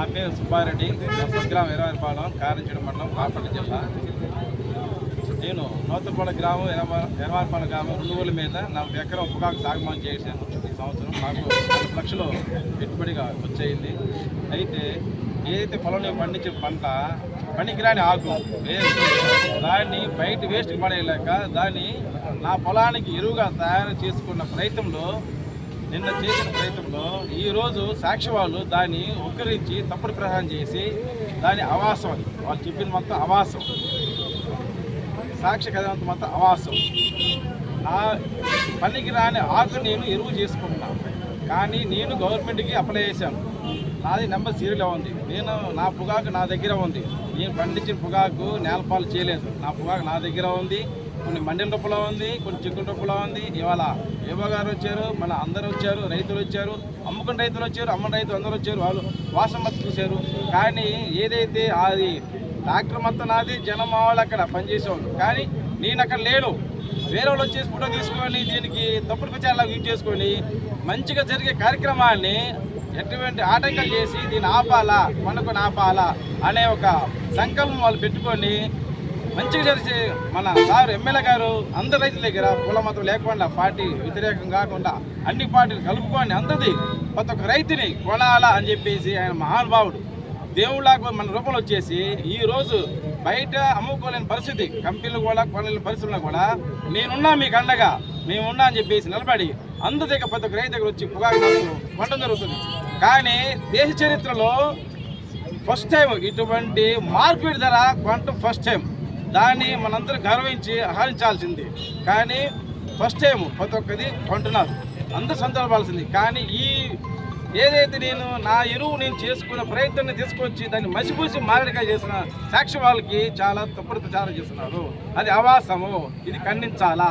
నా పేరు సుబ్బారెడ్డి నా స్వగ్రామం ఇరవైపాలెం కారంచేడు మండలం కాపల్లి జిల్లా. నేను నూతనపాడ గ్రామం ఇరవైపాలెం గ్రామం రెండు ఊళ్ళ మీద నలభై ఎకరం పొగాకు సాగుమాన్ చేశాను ఈ సంవత్సరం. నాకు నాలుగు లక్షలు పెట్టుబడిగా వచ్చేయింది. అయితే ఏదైతే పొలంలో పండించిన పంట పనికిరాని ఆకు వేస్ట్ దాన్ని బయట వేస్ట్ పడేయలేక దాన్ని నా పొలానికి ఎరువుగా తయారు చేసుకున్న ప్రయత్నంలో నిన్న చేసిన ప్రయత్నంలో ఈరోజు సాక్షి వాళ్ళు దాన్ని ఉక్కరించి తప్పుడు ప్రహారం చేసి దాని అవాసం అది వాళ్ళు చెప్పిన మొత్తం అవాసం. సాక్షి కథ మొత్తం అవాసం. ఆ పనికి రాని ఆకు నేను ఎరువు చేసుకుంటున్నాను కానీ నేను గవర్నమెంట్కి అప్లై చేశాను. నాది నెంబర్ సీరియల్లో ఉంది. నేను నా పొగాకు నా దగ్గర ఉంది. నేను పండించిన పొగాకు నేలపాలు చేయలేదు. నా పొగాకు నా దగ్గర ఉంది. కొన్ని మండలి రూపంలో ఉంది కొన్ని చిక్కుల రూపంలో ఉంది. ఇవాళ ఏవో గారు వచ్చారు మన అందరూ వచ్చారు రైతులు వచ్చారు అమ్ముకున్న రైతులు వచ్చారు అమ్మని రైతులు అందరూ వచ్చారు వాళ్ళు వాసం మొత్తం చూశారు. కానీ ఏదైతే అది డాక్టర్ మొత్తం నాది జనం వాళ్ళు అక్కడ పనిచేసేవాళ్ళు. కానీ నేను అక్కడ లేను. వేరే వాళ్ళు వచ్చేసి ఫోటో తీసుకొని దీనికి తప్పుడు ప్రచారాలు యూజ్ చేసుకొని మంచిగా జరిగే కార్యక్రమాన్ని ఎటువంటి ఆటంకాలు చేసి దీన్ని ఆపాలా మనకు ఆపాలా అనే ఒక సంకల్పం వాళ్ళు పెట్టుకొని మంచిగా జరిగే మన సార్ ఎమ్మెల్యే గారు అందరి రైతుల దగ్గర కుల మతం లేకుండా పార్టీ వ్యతిరేకం కాకుండా అన్ని పార్టీలు కలుపుకొని అందరిది ప్రతి ఒక్క రైతుని కొనాలా అని చెప్పేసి ఆయన మహానుభావుడు. దేవుళ్ళకు మన రూపంలో వచ్చేసి ఈరోజు బయట అమ్ముకోలేని పరిస్థితి కంపెనీలు కూడా కొనలేని పరిస్థితుల్లో కూడా నేనున్నా మీకు అండగా మేమున్నా అని చెప్పేసి నిలబడి అందరి దగ్గర ప్రతి ఒక్క రైతు దగ్గర వచ్చి పొగాకు కొనడం జరుగుతుంది. కానీ దేశ చరిత్రలో ఫస్ట్ టైం ఇటువంటి మార్కెట్ ధర కొనటం ఫస్ట్ టైం దాన్ని మనందరం గర్వించి ఆహరించాల్సింది కానీ ఫస్ట్ టైం ప్రతి ఒక్కది కొంటున్నారు. అందరూ సందర్భాల్సింది కానీ ఈ ఏదైతే నేను నా ఎరువు నేను చేసుకున్న ప్రయత్నాన్ని తీసుకొచ్చి దాన్ని మసిపూసి మారడిగా చేసిన సాక్షి వాళ్ళకి చాలా తప్పుడు ప్రచారం చేస్తున్నారు. అది అవాసము ఇది ఖండించాలా?